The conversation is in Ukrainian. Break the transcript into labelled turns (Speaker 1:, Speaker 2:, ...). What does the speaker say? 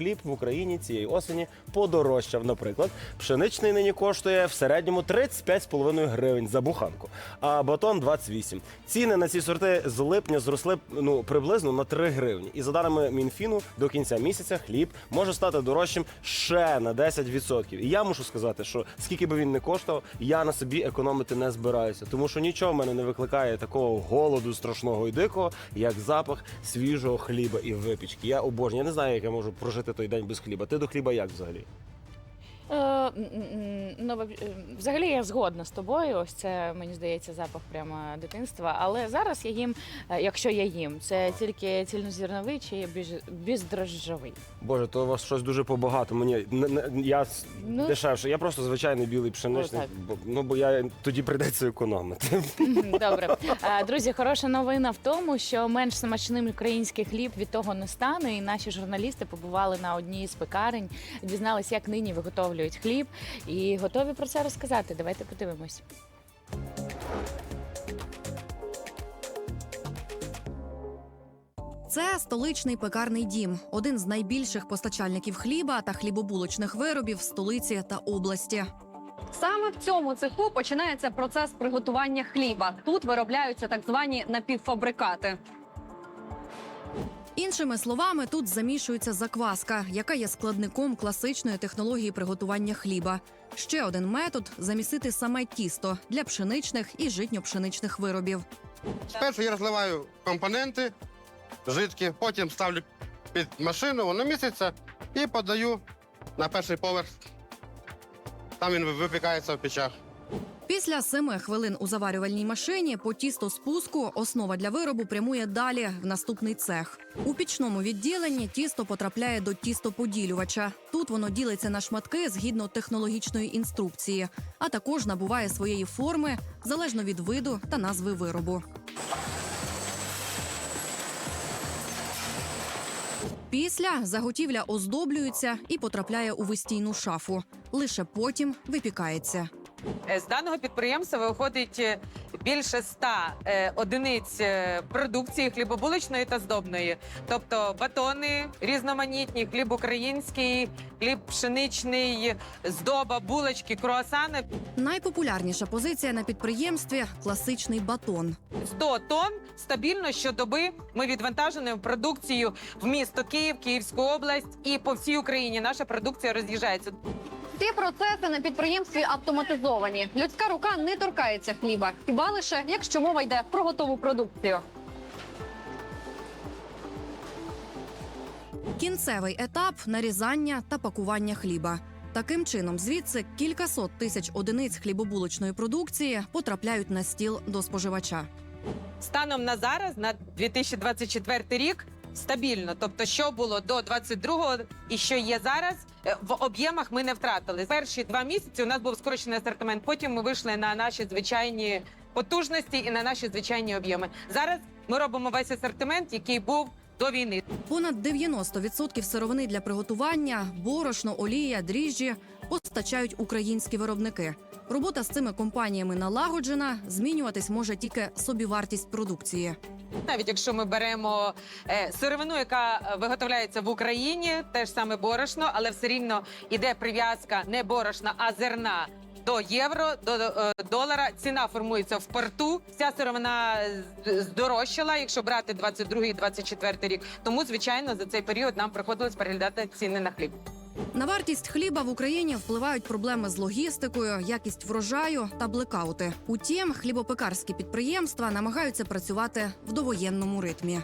Speaker 1: хліб в Україні цієї осені подорожчав. Наприклад, пшеничний нині коштує в середньому 35,5 гривень за буханку, а батон 28. Ціни на ці сорти з липня зросли ну приблизно на 3 гривні. І за даними Мінфіну, до кінця місяця хліб може стати дорожчим ще на 10%. І я мушу сказати, що скільки би він не коштував, я на собі економити не збираюся, тому що нічого в мене не викликає такого голоду страшного і дикого, як запах свіжого хліба і випічки. Я обожнюю. Я не знаю, як я можу прожити той день без хліба. Ти до хліба як взагалі?
Speaker 2: Е, ну, е, взагалі я згодна з тобою. Ось це мені здається запах прямо дитинства. Але зараз я їм, е, якщо я їм, це тільки цільнозерновий чи бездрожжовий.
Speaker 1: Боже, то у вас щось дуже побагато. Мені не- не- я
Speaker 2: Ну.
Speaker 1: дешевше. Я просто звичайний білий пшеничний. Бо, ну бо я тоді прийдеться економити.
Speaker 2: Добре, друзі, хороша новина в тому, що менш смачним український хліб від того не стане. І наші журналісти побували на одній з пекарень, дізналися, як нині виготовлюють хліб, і готові про це розказати. Давайте подивимось.
Speaker 3: Це столичний пекарний дім, один з найбільших постачальників хліба та хлібобулочних виробів в столиці та області.
Speaker 4: Саме в цьому цеху починається процес приготування хліба. Тут виробляються так звані напівфабрикати.
Speaker 3: Іншими словами, тут замішується закваска, яка є складником класичної технології приготування хліба. Ще один метод замісити саме тісто для пшеничних і житньо-пшеничних виробів.
Speaker 5: Спершу я розливаю компоненти жидкі, потім ставлю під машину, воно місяця і подаю на перший поверх. Там він випікається в печах.
Speaker 3: Після семи хвилин у заварювальній машині по тісто спуску основа для виробу прямує далі в наступний цех. У пічному відділенні тісто потрапляє до тістоподілювача. Тут воно ділиться на шматки згідно технологічної інструкції, а також набуває своєї форми залежно від виду та назви виробу. Після заготівля оздоблюється і потрапляє у вистійну шафу. Лише потім випікається.
Speaker 6: Е, З даного підприємства виходить е, більше ста е, одиниць продукції хлібобулочної та здобної, тобто батони різноманітні, хліб український, хліб пшеничний, здоба, булочки, круасани.
Speaker 3: Найпопулярніша позиція на підприємстві класичний батон.
Speaker 6: 100 тонн стабільно щодоби ми відвантажуємо продукцію в місто Київ, Київську область і по всій Україні наша продукція роз'їжджається.
Speaker 4: Ці процеси на підприємстві автоматизовані. Людська рука не торкається хліба, хіба лише якщо мова йде про готову продукцію.
Speaker 3: Кінцевий етап нарізання та пакування хліба. Таким чином, звідси кількасот тисяч одиниць хлібобулочної продукції потрапляють на стіл до споживача.
Speaker 6: Станом на зараз, на 2024 рік, стабільно. Тобто, що було до 22-го і що є зараз, е, в об'ємах ми не втратили. Перші два місяці у нас був скорочений асортимент. Потім ми вийшли на наші звичайні потужності і на наші звичайні об'єми. Зараз ми робимо весь асортимент, який був до війни.
Speaker 3: Понад 90% сировини для приготування, борошно, олія, дріжджі постачають українські виробники. Робота з цими компаніями налагоджена, змінюватись може тільки собівартість продукції.
Speaker 6: Навіть якщо ми беремо е, сировину, яка е, виготовляється в Україні, теж саме борошно, але все рівно іде прив'язка не борошна, а зерна. До євро, до е, долара ціна формується в порту. Вся сировина здорожчала, якщо брати 22-24 рік. Тому, звичайно, за цей період нам приходилось переглядати ціни на хліб.
Speaker 3: На вартість хліба в Україні впливають проблеми з логістикою, якість врожаю та блекаути. Утім, хлібопекарські підприємства намагаються працювати в довоєнному ритмі.